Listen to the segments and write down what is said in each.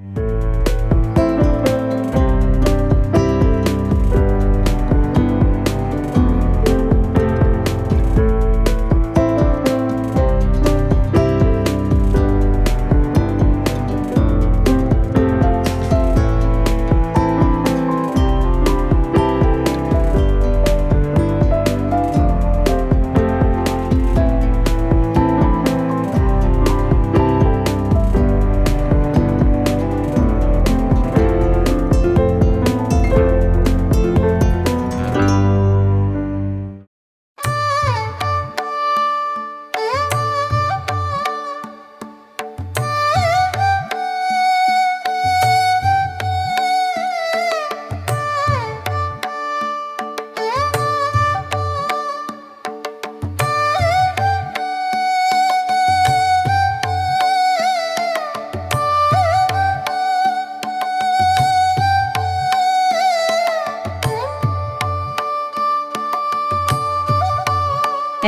Mm-hmm.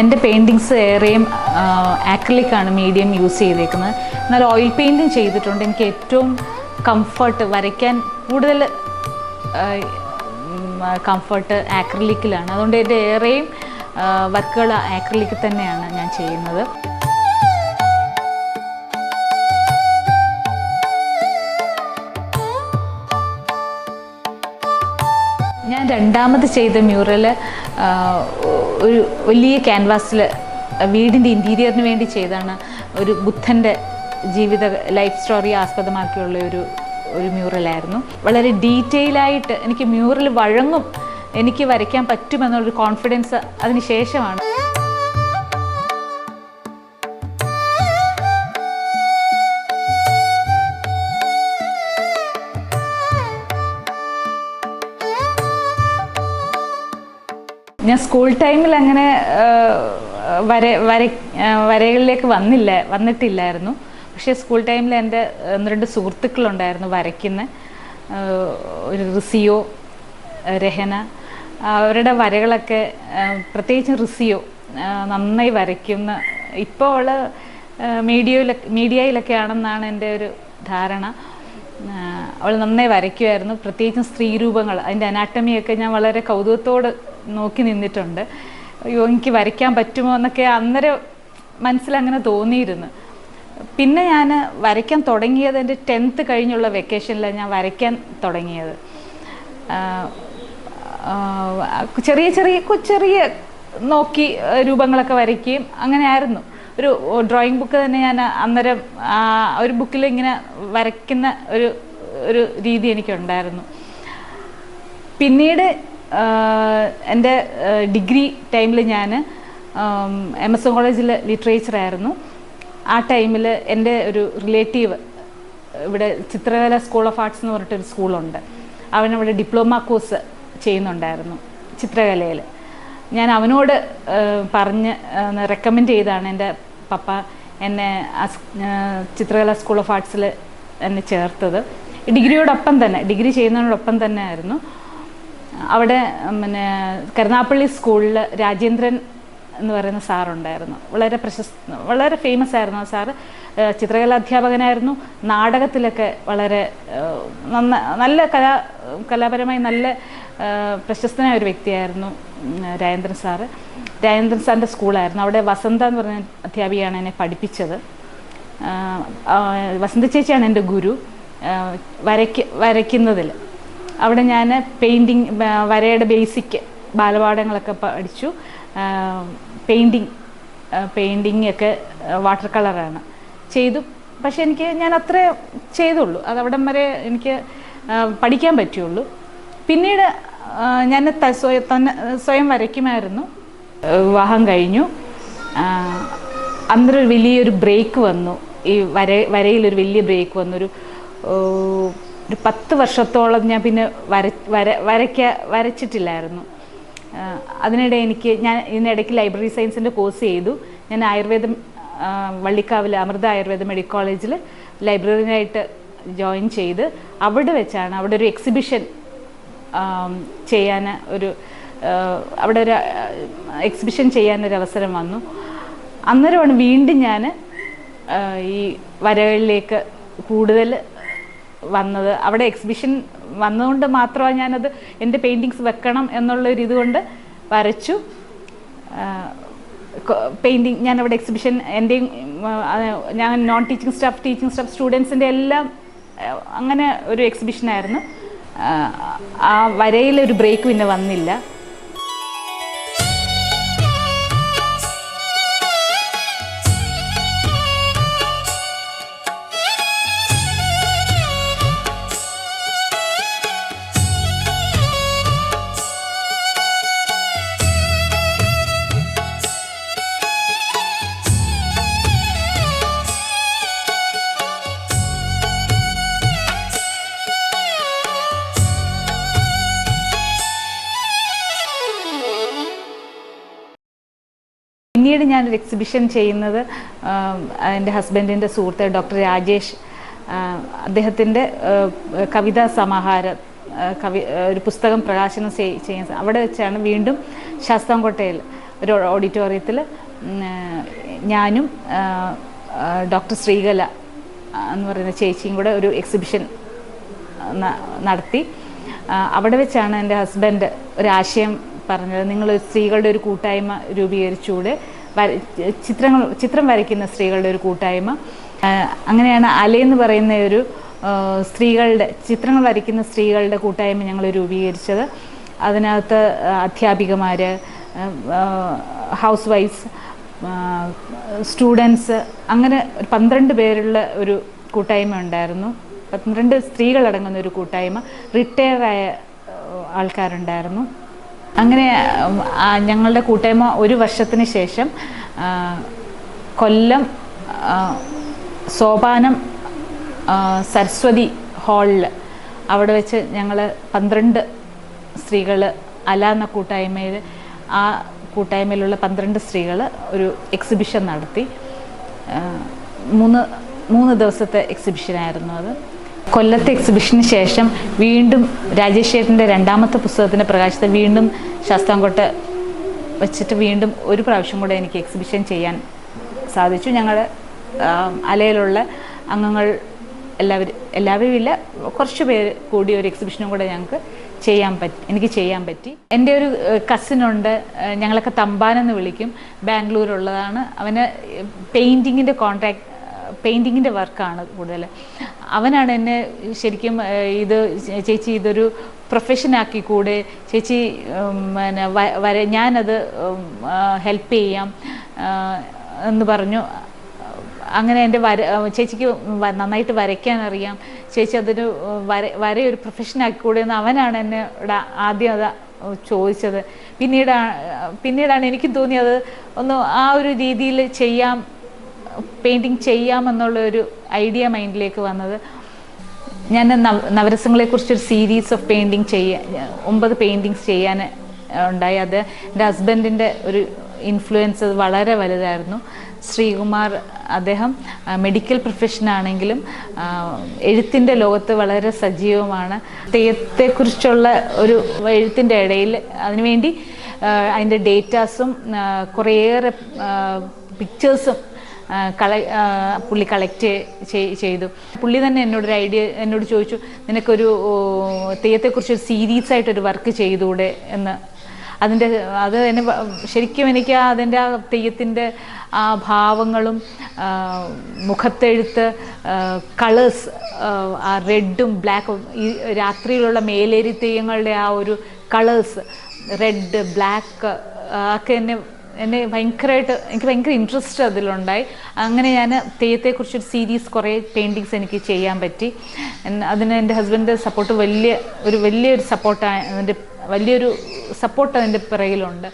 എന്റെ paintings ഏറെയും ആക്രിലിക്കാണ് medium use ചെയ്തേക്കുന്നത്. എന്നാൽ ഓയിൽ പെയിന്റിങ് ചെയ്തിട്ടുണ്ട്. എനിക്ക് ഏറ്റവും കംഫർട്ട് വരയ്ക്കാൻ കൂടുതൽ കംഫർട്ട് ആക്രിലിക്കിലാണ് അതുകൊണ്ട് എന്റെ ഏറെയും വർക്കുകൾ ആക്രിലിക്കിൽ തന്നെയാണ് ഞാൻ ചെയ്യുന്നത്. ഞാൻ രണ്ടാമത് ചെയ്ത മ്യൂറൽ ഒരു വലിയ ക്യാൻവാസിൽ വീടിന്റെ ഇന്റീരിയറിന് വേണ്ടി ചെയ്താണ് ഒരു ബുദ്ധന്റെ ജീവിത ലൈഫ് സ്റ്റോറി ആസ്പദമാക്കിയുള്ള ഒരു ഒരു മ്യൂറലായിരുന്നു വളരെ ഡീറ്റെയിൽ ആയിട്ട് എനിക്ക് മ്യൂറൽ വഴങ്ങും എനിക്ക് വരയ്ക്കാൻ പറ്റുമെന്നുള്ളൊരു കോൺഫിഡൻസ് അതിന് ശേഷമാണ്. ഞാൻ സ്കൂൾ ടൈമിൽ അങ്ങനെ വര വര വരകളിലേക്ക് വന്നില്ല വന്നിട്ടില്ലായിരുന്നു. പക്ഷേ സ്കൂൾ ടൈമിൽ എന്റെ ഒന്ന് രണ്ട് സുഹൃത്തുക്കളുണ്ടായിരുന്നു വരയ്ക്കുന്ന. ഒരു റിസിയോ രഹന. അവരുടെ വരകളൊക്കെ പ്രത്യേകിച്ച് പ്രത്യേകിച്ചും റിസിയോ നന്നായി വരയ്ക്കുന്ന ഇപ്പോൾ അവൾ മീഡിയയിലൊക്കെ മീഡിയയിലൊക്കെ ആണെന്നാണ് എന്റെ ഒരു ധാരണ. അവൾ നന്നായി വരയ്ക്കുമായിരുന്നു പ്രത്യേകിച്ചും സ്ത്രീരൂപങ്ങൾ അതിന്റെ അനാട്ടമിയൊക്കെ ഞാൻ വളരെ കൗതുകത്തോട് നോക്കി നിന്നിട്ടുണ്ട്. അയ്യോ എനിക്ക് വരയ്ക്കാൻ പറ്റുമോ എന്നൊക്കെ അന്നേരം മനസ്സിലങ്ങനെ തോന്നിയിരുന്നു. പിന്നെ ഞാൻ വരയ്ക്കാൻ തുടങ്ങിയത് എന്റെ ടെൻത്ത് കഴിഞ്ഞുള്ള വെക്കേഷനിലാണ് ഞാൻ വരയ്ക്കാൻ തുടങ്ങിയത്. ചെറിയ ചെറിയ ചെറിയ നോക്കി രൂപങ്ങളൊക്കെ വരയ്ക്കുകയും അങ്ങനെ ആയിരുന്നു ഒരു ഡ്രോയിങ് ബുക്ക് തന്നെ ഞാൻ അന്നേരം ഒരു ബുക്കിൽ ഇങ്ങനെ വരയ്ക്കുന്ന ഒരു ഒരു രീതി എനിക്കുണ്ടായിരുന്നു. പിന്നീട് എന്റെ ഡിഗ്രി ടൈമിൽ ഞാൻ എം എസ് എം കോളേജിൽ ലിറ്ററേച്ചർ ആയിരുന്നു. ആ ടൈമിൽ എന്റെ ഒരു റിലേറ്റീവ് ഇവിടെ ചിത്രകല സ്കൂൾ ഓഫ് ആർട്സ് എന്ന് പറഞ്ഞിട്ടൊരു സ്കൂളുണ്ട്. അവനവിടെ ഡിപ്ലോമ കോഴ്സ് ചെയ്യുന്നുണ്ടായിരുന്നു ചിത്രകലയിൽ. ഞാൻ അവനോട് പറഞ്ഞ് റെക്കമെൻഡ് ചെയ്താണ് എന്റെ പപ്പ എന്നെ ചിത്രകല സ്കൂൾ ഓഫ് ആർട്സിൽ എന്നെ ചേർത്തത്. ഡിഗ്രിയോടൊപ്പം തന്നെ ഡിഗ്രി ചെയ്യുന്നതിനോടൊപ്പം തന്നെ ആയിരുന്നു. അവിടെ പിന്നെ കരുനാപ്പള്ളി സ്കൂളിൽ രാജേന്ദ്രൻ എന്ന് പറയുന്ന സാറുണ്ടായിരുന്നു. വളരെ പ്രശസ്ത വളരെ ഫേമസ് ആയിരുന്നു ആ സാറ്. ഏഹ് ചിത്രകലാ അധ്യാപകനായിരുന്നു നാടകത്തിലൊക്കെ വളരെ നന്ന നല്ല കലാ കലാപരമായി നല്ല പ്രശസ്തനായ ഒരു വ്യക്തിയായിരുന്നു രാജേന്ദ്രൻ സാറ്. രാജേന്ദ്രൻ സാറിന്റെ സ്കൂളായിരുന്നു. അവിടെ വസന്ത എന്ന് പറഞ്ഞ അധ്യാപികയാണ് എന്നെ പഠിപ്പിച്ചത്. വസന്ത ചേച്ചിയാണ് എന്റെ ഗുരു. വരയ്ക്ക് വരയ്ക്കുന്നതിൽ അവിടെ ഞാൻ പെയിന്റിങ് വരയുടെ ബേസിക് ബാലപാഠങ്ങളൊക്കെ പഠിച്ചു. പെയിന്റിങ് പെയിന്റിങ് ഒക്കെ വാട്ടർ കളറാണ് ചെയ്തു. പക്ഷേ എനിക്ക് ഞാൻ അത്ര ചെയ്തുള്ളൂ. അത് അവിടം വരെ എനിക്ക് പഠിക്കാൻ പറ്റുള്ളൂ പിന്നീട് ഞാൻ തന്നെ സ്വയം വരയ്ക്കുമായിരുന്നു. വിവാഹം കഴിഞ്ഞു. അന്നൊരു വലിയൊരു ബ്രേക്ക് വന്നു. ഈ വര വരയിലൊരു വലിയ ബ്രേക്ക് വന്നു. ഒരു പത്ത് വർഷത്തോളം ഞാൻ പിന്നെ വര വര വരയ്ക്ക വരച്ചിട്ടില്ലായിരുന്നു. അതിനിടെ എനിക്ക് ഞാൻ ഇതിനിടയ്ക്ക് ലൈബ്രറി സയൻസിന്റെ കോഴ്സ് ചെയ്തു. ഞാൻ ആയുർവേദം വള്ളിക്കാവിൽ അമൃത ആയുർവേദ മെഡിക്കൽ കോളേജിൽ ലൈബ്രറിയായിട്ട് ജോയിൻ ചെയ്ത് അവിടെ വെച്ചാണ് അവിടെ ഒരു എക്സിബിഷൻ ചെയ്യാൻ ഒരു അവിടെ ഒരു എക്സിബിഷൻ ചെയ്യാനൊരു അവസരം വന്നു. അന്നേരമാണ് വീണ്ടും ഞാൻ ഈ വരകളിലേക്ക് കൂടുതൽ വന്നത്. അവിടെ എക്സിബിഷൻ വന്നതുകൊണ്ട് മാത്രമാണ് ഞാനത് എന്റെ പെയിന്റിങ്സ് വെക്കണം എന്നുള്ളൊരു ഇതുകൊണ്ട് വരച്ചു. പെയിന്റിങ് ഞാൻ അവിടെ എക്സിബിഷൻ എന്റെയും ഞാൻ non teaching staff teaching staff സ്റ്റുഡൻസിന്റെ എല്ലാം അങ്ങനെ ഒരു എക്സിബിഷനായിരുന്നു ആ, വരയിലൊരു ബ്രേക്ക് പിന്നെ വന്നില്ല. പിന്നീട് ഞാനൊരു എക്സിബിഷൻ ചെയ്യുന്നത് എന്റെ ഹസ്ബൻഡിന്റെ സുഹൃത്ത് ഡോക്ടർ രാജേഷ് അദ്ദേഹത്തിന്റെ കവിതാ സമാഹാരം കവി ഒരു പുസ്തകം പ്രകാശനം ചെയ്യുന്ന അവിടെ വെച്ചാണ് വീണ്ടും ശാസ്താംകോട്ടയിൽ ഒരു ഓഡിറ്റോറിയത്തിൽ ഞാനും ഡോക്ടർ ശ്രീകല എന്ന് പറയുന്ന ചേച്ചിയും കൂടെ ഒരു എക്സിബിഷൻ നടത്തി. അവിടെ വെച്ചാണ് എന്റെ ഹസ്ബൻഡ് ഒരാശയം പറഞ്ഞത്. നിങ്ങൾ സ്ത്രീകളുടെ ഒരു കൂട്ടായ്മ രൂപീകരിച്ചുകൂടെ. ചിത്രങ്ങൾ ചിത്രം വരയ്ക്കുന്ന സ്ത്രീകളുടെ ഒരു കൂട്ടായ്മ. അങ്ങനെയാണ് അലയെന്ന് പറയുന്ന ഒരു സ്ത്രീകളുടെ ചിത്രങ്ങൾ വരയ്ക്കുന്ന സ്ത്രീകളുടെ കൂട്ടായ്മ ഞങ്ങൾ രൂപീകരിച്ചത്. അതിനകത്ത് അധ്യാപികമാർ ഹൗസ് വൈഫ്സ് സ്റ്റുഡൻസ് അങ്ങനെ പന്ത്രണ്ട് പേരുള്ള ഒരു കൂട്ടായ്മ ഉണ്ടായിരുന്നു. പന്ത്രണ്ട് സ്ത്രീകളടങ്ങുന്ന ഒരു കൂട്ടായ്മ. റിട്ടയറായ ആൾക്കാരുണ്ടായിരുന്നു. അങ്ങനെ ഞങ്ങളുടെ കൂട്ടായ്മ ഒരു വർഷത്തിന് ശേഷം കൊല്ലം സോപാനം സരസ്വതി ഹാളിൽ അവിടെ വെച്ച് ഞങ്ങൾ പന്ത്രണ്ട് സ്ത്രീകൾ അല എന്ന കൂട്ടായ്മയിൽ ആ കൂട്ടായ്മയിലുള്ള പന്ത്രണ്ട് സ്ത്രീകൾ ഒരു എക്സിബിഷൻ നടത്തി. മൂന്ന് മൂന്ന് ദിവസത്തെ എക്സിബിഷനായിരുന്നു അത്. കൊല്ലത്തെ എക്സിബിഷന് ശേഷം വീണ്ടും രാജേഷ് ചേട്ടന്റെ രണ്ടാമത്തെ പുസ്തകത്തിന്റെ പ്രകാശത്തെ വീണ്ടും ശാസ്താംകോട്ട വെച്ചിട്ട് വീണ്ടും ഒരു പ്രാവശ്യം കൂടെ എനിക്ക് എക്സിബിഷൻ ചെയ്യാൻ സാധിച്ചു. ഞങ്ങൾ അലയിലുള്ള അംഗങ്ങൾ എല്ലാവരും എല്ലാവരും ഇല്ല കുറച്ച് പേര് കൂടി ഒരു എക്സിബിഷനും കൂടെ ഞങ്ങൾക്ക് ചെയ്യാൻ പറ്റി എനിക്ക് ചെയ്യാൻ പറ്റി. എന്റെ ഒരു കസിനുണ്ട് ഞങ്ങളൊക്കെ തമ്പാനെന്ന് വിളിക്കും. ബാംഗ്ലൂരുള്ളതാണ്. അവന് പെയിന്റിങ്ങിന്റെ കോൺട്രാക്ട് പെയിന്റിങ്ങിന്റെ വർക്കാണ് കൂടുതൽ അവനാണ് എന്നെ ശരിക്കും ഇത് ചേച്ചി ഇതൊരു പ്രൊഫഷനാക്കി കൂടെ ചേച്ചി പിന്നെ വര ഞാനത് ഹെൽപ്പ് ചെയ്യാം എന്ന് പറഞ്ഞു. അങ്ങനെ എന്റെ വര ചേച്ചിക്ക് നന്നായിട്ട് വരയ്ക്കാൻ അറിയാം. ചേച്ചി അതൊരു വര വരയൊരു പ്രൊഫഷനാക്കി കൂടെ എന്ന് അവനാണ് എന്നെ ആദ്യം അത് ചോദിച്ചത്. പിന്നീട് പിന്നീടാണ് എനിക്കും തോന്നിയത് ഒന്ന് ആ ഒരു രീതിയിൽ ചെയ്യാം പെയിന്റിങ് ചെയ്യാമെന്നുള്ള ഒരു ഐഡിയ മൈൻഡിലേക്ക് വന്നത്. ഞാൻ നവ നവരസങ്ങളെക്കുറിച്ചൊരു സീരീസ് ഓഫ് പെയിന്റിങ് ചെയ്യാൻ ഒമ്പത് പെയിന്റിങ്സ് ചെയ്യാൻ ഉണ്ടായി. അത് എന്റെ ഹസ്ബൻഡിന്റെ ഒരു ഇൻഫ്ലുവൻസ് വളരെ വലുതായിരുന്നു. ശ്രീകുമാർ അദ്ദേഹം മെഡിക്കൽ പ്രൊഫഷനാണെങ്കിലും എഴുത്തിന്റെ ലോകത്ത് വളരെ സജീവമാണ്. തെയ്യത്തെക്കുറിച്ചുള്ള ഒരു എഴുത്തിന്റെ ഇടയിൽ അതിനുവേണ്ടി അതിന്റെ ഡേറ്റാസും കുറേയേറെ പിക്ചേഴ്സും കള പുള്ളി കളക്ട് ചെയ്തു. പുള്ളി തന്നെ എന്നോട് ഒരു ഐഡിയ എന്നോട് ചോദിച്ചു നിനക്കൊരു തെയ്യത്തെക്കുറിച്ച് ഒരു സീരീസ് ആയിട്ടൊരു വർക്ക് ചെയ്തുകൂടെ എന്ന്. അതിന്റെ അത് എന്നെ ശരിക്കും എനിക്ക് അതിന്റെ ആ തെയ്യത്തിന്റെ ആ ഭാവങ്ങളും മുഖത്തെഴുത്ത് കളേഴ്സ് ആ റെഡും ബ്ലാക്കും ഈ രാത്രിയിലുള്ള മേലേരി തെയ്യങ്ങളുടെ ആ ഒരു കളേഴ്സ് റെഡ് ബ്ലാക്ക് ഒക്കെ എന്നെ എന്നെ ഭയങ്കരമായിട്ട് എനിക്ക് ഭയങ്കര ഇൻട്രസ്റ്റ് അതിലുണ്ടായി. അങ്ങനെ ഞാൻ തെയ്യത്തെക്കുറിച്ചൊരു സീരീസ് കുറേ പെയിന്റിങ്സ് എനിക്ക് ചെയ്യാൻ പറ്റി. അതിന് എന്റെ ഹസ്ബൻഡിന്റെ സപ്പോർട്ട് വലിയ ഒരു വലിയൊരു സപ്പോർട്ട് അതിന്റെ വലിയൊരു സപ്പോർട്ട് അതിന്റെ പിറകിലുണ്ട്.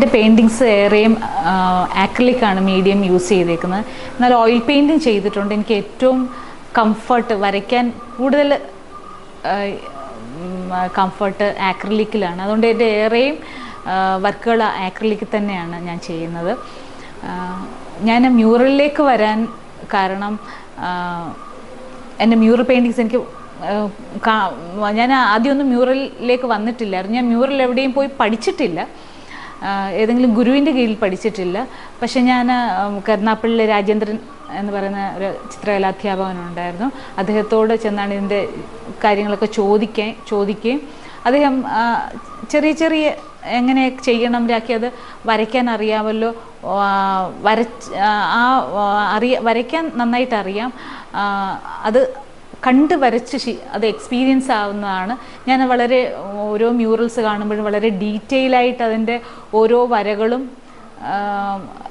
എന്റെ പെയിന്റിങ്സ് ഏറെയും ആക്രിലിക്കാണ് മീഡിയം യൂസ് ചെയ്തേക്കുന്നത്. എന്നാൽ ഓയിൽ പെയിന്റിങ് ചെയ്തിട്ടുണ്ട്. എനിക്ക് ഏറ്റവും കംഫർട്ട് വരയ്ക്കാൻ കൂടുതൽ കംഫർട്ട് ആക്രിലിക്കിലാണ് അതുകൊണ്ട് എന്റെ ഏറെയും വർക്കുകൾ ആക്രിലിക്കിൽ തന്നെയാണ് ഞാൻ ചെയ്യുന്നത്. ഞാൻ മ്യൂറലിലേക്ക് വരാൻ കാരണം എന്റെ മ്യൂറൽ പെയിന്റിങ്സ് എനിക്ക് ഞാൻ ആദ്യമൊന്നും മ്യൂറലിലേക്ക് വന്നിട്ടില്ലായിരുന്നു. ഞാൻ മ്യൂറൽ എവിടെയും പോയി പഠിച്ചിട്ടില്ല. ഏതെങ്കിലും ഗുരുവിന്റെ കീഴിൽ പഠിച്ചിട്ടില്ല. പക്ഷേ ഞാൻ കരുനാപ്പള്ളി രാജേന്ദ്രൻ എന്ന് പറയുന്ന ഒരു ചിത്രകലാധ്യാപകനുണ്ടായിരുന്നു അദ്ദേഹത്തോട് ചെന്നാണ് ഇതിന്റെ കാര്യങ്ങളൊക്കെ ചോദിക്കാൻ ചോദിക്കുകയും അദ്ദേഹം ചെറിയ ചെറിയ എങ്ങനെ ചെയ്യണം രാക്കി അത് വരയ്ക്കാൻ അറിയാമല്ലോ. വരച്ച് ആ അറിയ വരയ്ക്കാൻ നന്നായിട്ട് അറിയാം. അത് കണ്ട് വരച്ച് അത് എക്സ്പീരിയൻസ് ആവുന്നതാണ്. ഞാൻ വളരെ ഓരോ മ്യൂറൽസ് കാണുമ്പോഴും വളരെ ഡീറ്റെയിൽ ആയിട്ട് അതിന്റെ ഓരോ വരകളും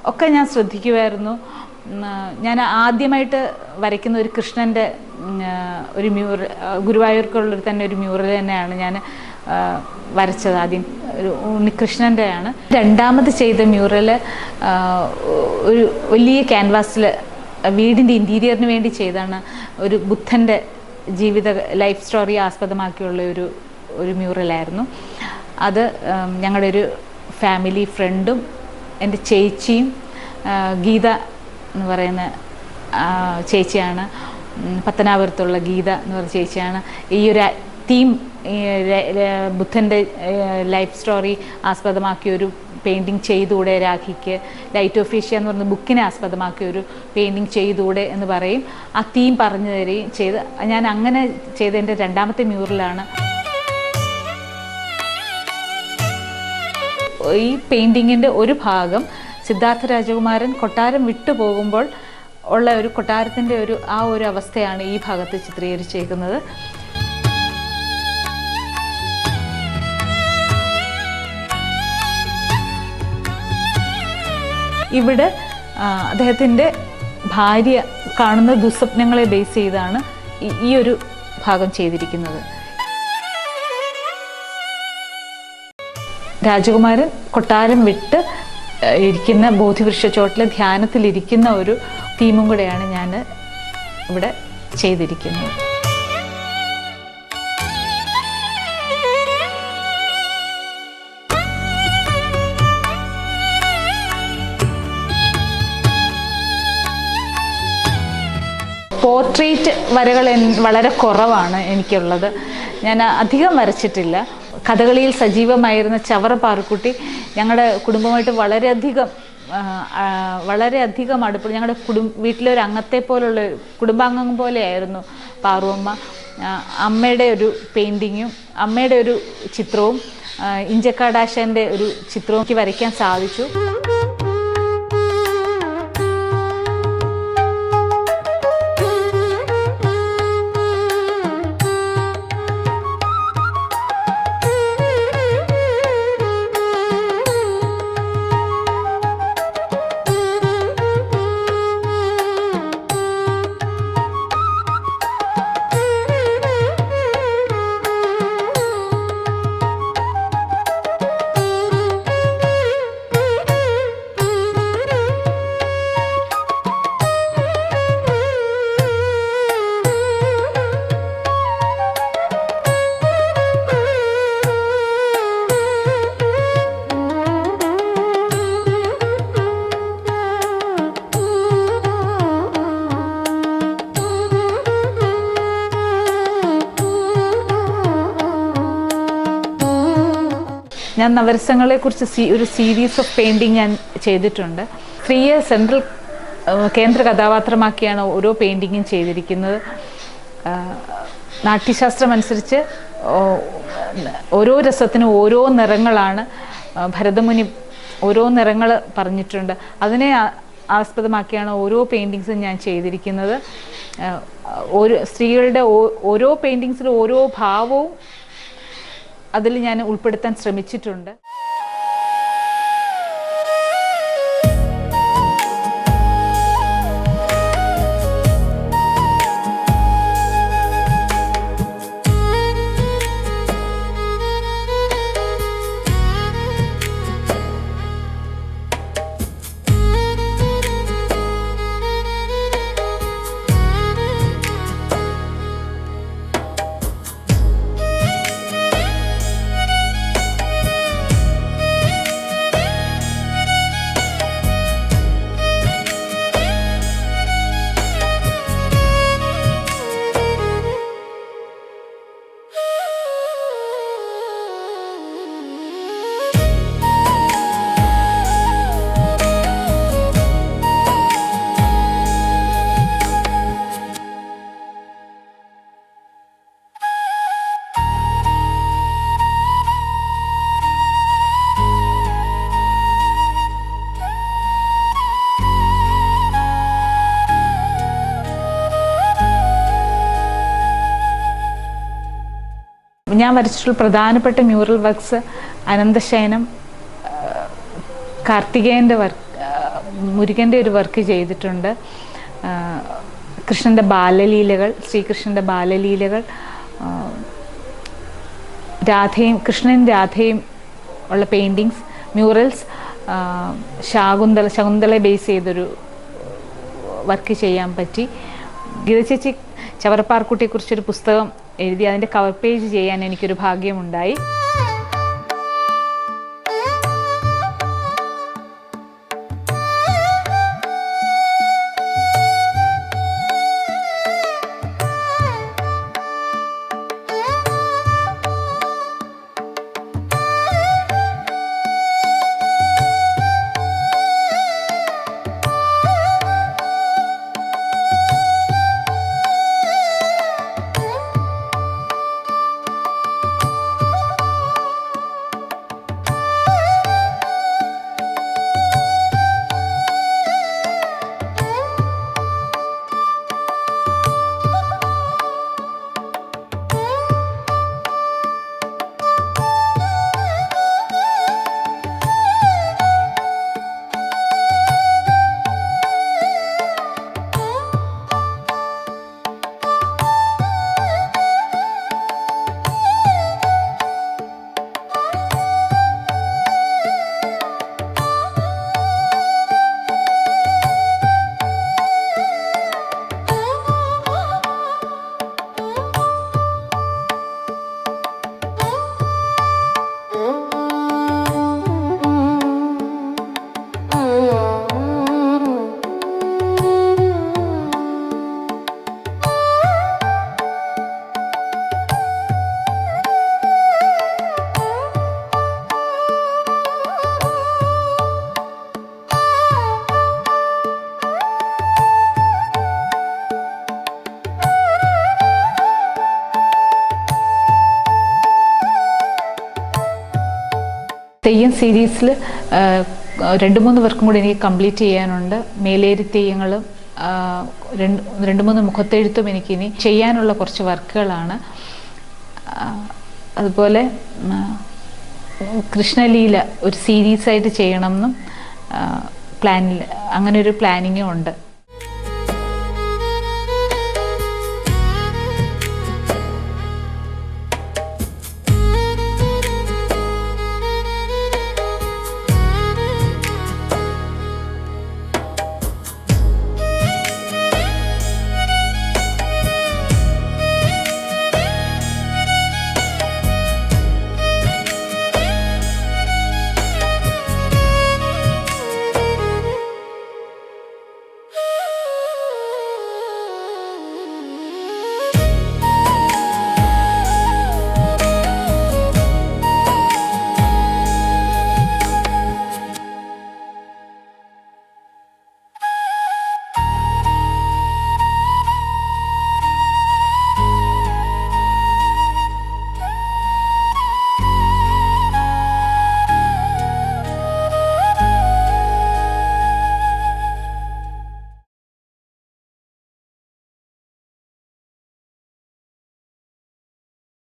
ഒക്കെ ഞാൻ ശ്രദ്ധിക്കുമായിരുന്നു ഞാൻ ആദ്യമായിട്ട് വരയ്ക്കുന്ന ഒരു കൃഷ്ണന്റെ ഒരു മ്യൂർ ഗുരുവായൂർക്കുള്ളൊരു തന്നെ ഒരു മ്യൂറൽ തന്നെയാണ് ഞാൻ വരച്ചത് ആദ്യം. ഒരു ഉണ്ണികൃഷ്ണന്റെയാണ് രണ്ടാമത് ചെയ്ത മ്യൂറൽ ഒരു വലിയ ക്യാൻവാസിൽ വീടിന്റെ ഇന്റീരിയറിന് വേണ്ടി ചെയ്താണ് ഒരു ബുദ്ധന്റെ ജീവിത ലൈഫ് സ്റ്റോറി ആസ്പദമാക്കിയുള്ള ഒരു ഒരു മ്യൂറലായിരുന്നു. അത് ഞങ്ങളുടെ ഒരു ഫാമിലി ഫ്രണ്ടും എന്റെ ചേച്ചിയും ഗീത എന്ന് പറയുന്ന ചേച്ചിയാണ്. പത്തനാപുരത്തുള്ള ഗീത എന്ന് പറയുന്ന ചേച്ചിയാണ്. ഈ ഒരു തീം ബുദ്ധന്റെ ലൈഫ് സ്റ്റോറി ആസ്പദമാക്കിയ ഒരു പെയിന്റിങ് ചെയ്തുകൂടെ രാഖിക്ക്? ലൈറ്റ് ഓഫ് ഏഷ്യ എന്ന് പറയുന്ന ബുക്കിനെ ആസ്പദമാക്കിയൊരു പെയിന്റിങ് ചെയ്തുകൂടെ എന്ന് പറയും. ആ തീം പറഞ്ഞു തരികയും ചെയ്ത് ഞാൻ അങ്ങനെ ചെയ്ത എന്റെ രണ്ടാമത്തെ മ്യൂറലാണ്. ഈ പെയിന്റിങ്ങിന്റെ ഒരു ഭാഗം സിദ്ധാർത്ഥ രാജകുമാരൻ കൊട്ടാരം വിട്ടു പോകുമ്പോൾ ഉള്ള ഒരു കൊട്ടാരത്തിന്റെ ഒരു ആ ഒരു അവസ്ഥയാണ് ഈ ഭാഗത്ത് ചിത്രീകരിച്ചേക്കുന്നത്. ഇവിടെ അദ്ദേഹത്തിന്റെ ഭാര്യ കാണുന്ന ദുസ്വപ്നങ്ങളെ ബേസ് ചെയ്താണ് ഈ- ഒരു ഭാഗം ചെയ്തിരിക്കുന്നത്. രാജകുമാരൻ കൊട്ടാരം വിട്ട് ഇരിക്കുന്ന ബോധിവൃക്ഷ ചോട്ടിലെ ധ്യാനത്തിലിരിക്കുന്ന ഒരു തീമും കൂടെയാണ് ഞാൻ ഇവിടെ ചെയ്തിരിക്കുന്നത്. പോർട്രേറ്റ് വരകൾ വളരെ കുറവാണ് എനിക്കുള്ളത്. ഞാൻ അധികം വരച്ചിട്ടില്ല. കഥകളിയിൽ സജീവമായിരുന്ന ചവറ പാറുക്കുട്ടി ഞങ്ങളുടെ കുടുംബമായിട്ട് വളരെയധികം വളരെയധികം അടുപ്പ്. ഞങ്ങളുടെ കുടും വീട്ടിലെ ഒരു അംഗത്തെ പോലുള്ള കുടുംബാംഗം പോലെയായിരുന്നു പാറുവമ്മ. അമ്മയുടെ ഒരു പെയിന്റിങ്ങും അമ്മയുടെ ഒരു ചിത്രവും ഇഞ്ചക്കാടാശന്റെ ഒരു ചിത്രവും എനിക്ക് വരയ്ക്കാൻ സാധിച്ചു. ഞാൻ നവരസങ്ങളെ കുറിച്ച് സീ ഒരു സീരീസ് ഓഫ് പെയിന്റിങ് ഞാൻ ചെയ്തിട്ടുണ്ട്. സ്ത്രീയെ സെൻട്രൽ കേന്ദ്ര കഥാപാത്രമാക്കിയാണ് ഓരോ പെയിന്റിങ്ങും ചെയ്തിരിക്കുന്നത്. നാട്യശാസ്ത്രം അനുസരിച്ച് ഓരോ രസത്തിനും ഓരോ നിറങ്ങളാണ് ഭരതമുനി ഓരോ നിറങ്ങൾ പറഞ്ഞിട്ടുണ്ട്. അതിനെ ആസ്പദമാക്കിയാണ് ഓരോ പെയിന്റിങ്സും ഞാൻ ചെയ്തിരിക്കുന്നത്. ഒരു സ്ത്രീകളുടെ ഓരോ പെയിന്റിങ്സിലും ഓരോ ഭാവവും അതിൽ ഞാൻ ഉൾപ്പെടുത്താൻ ശ്രമിച്ചിട്ടുണ്ട്. ഞാൻ വരച്ചിട്ടുള്ള പ്രധാനപ്പെട്ട മ്യൂറൽ വർക്ക്സ് അനന്തശയനം കാർത്തികേയന്റെ വർക്ക് മുരുകന്റെ ഒരു വർക്ക് ചെയ്തിട്ടുണ്ട്. കൃഷ്ണന്റെ ബാലലീലകൾ ശ്രീകൃഷ്ണന്റെ ബാലലീലകൾ രാധയും കൃഷ്ണൻ രാധയും ഉള്ള പെയിന്റിങ്സ് മ്യൂറൽസ് ശാകുന്തള ശകുന്തളയെ ബേസ് ചെയ്തൊരു വർക്ക് ചെയ്യാൻ പറ്റി. ഗീത ചേച്ചി ചവറപ്പാർക്കുട്ടിയെക്കുറിച്ചൊരു പുസ്തകം എഴുതി അതിന്റെ കവർ പേജ് ചെയ്യാൻ എനിക്കൊരു ഭാഗ്യമുണ്ടായി. തെയ്യം സീരീസിൽ രണ്ട് മൂന്ന് വർക്കും കൂടി എനിക്ക് കംപ്ലീറ്റ് ചെയ്യാനുണ്ട്. മേലേരി തെയ്യങ്ങളും രണ്ട് രണ്ട് മൂന്ന് മുഖത്തെഴുത്തും എനിക്കിനി ചെയ്യാനുള്ള കുറച്ച് വർക്കുകളാണ്. അതുപോലെ കൃഷ്ണലീല ഒരു സീരീസായിട്ട് ചെയ്യണമെന്നും പ്ലാനിൽ അങ്ങനെ ഒരു പ്ലാനിങ്ങും ഉണ്ട്.